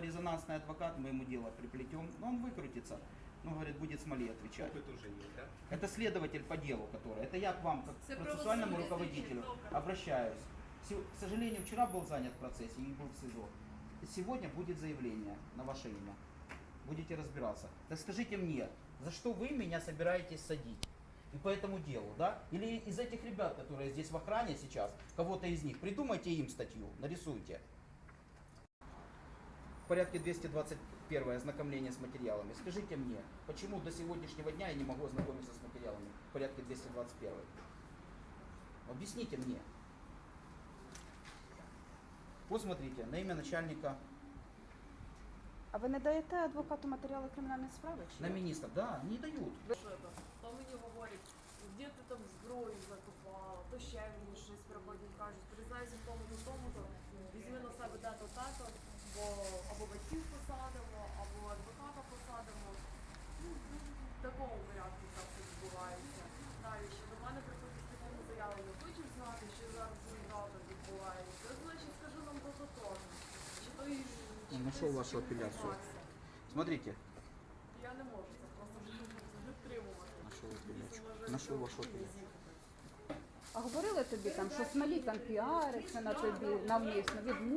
резонансный адвокат, мы ему дело приплетем, но он выкрутится. Ну, говорит, будет смоле отвечать. Опыт уже есть, да? Это следователь по делу, который. Это я к вам, как Це процессуальному руководителю, обращаюсь. К сожалению, вчера был занят в процессе и был в СИЗО. Сегодня будет заявление на ваше имя. Будете разбираться. Так скажите мне, за что вы меня собираетесь садить? И по этому делу, да? Или из этих ребят, которые здесь в охране сейчас, кого-то из них, придумайте им статью, нарисуйте В порядке 221 ознакомление с материалами. Скажите мне, почему до сегодняшнего дня я не могу ознакомиться с материалами в порядке 221? Объясните мне. Вот смотрите, на имя начальника, А ви не даєте адвокату матеріали кримінальної справи? Чи на як? министра, да, не дают. Що це? То мені говорять, де ти там зброю закупала, то ще мені щось приходять, кажуть, признайся в тому, в тому, то Он нашел вашу апелляцию. Смотрите. Я не можу, це просто витримувати. Нашел апелляцию. Нашел вашу апелляцию. А говорили тобі там, що смалі там піариться на тобі навмисно, відмовили?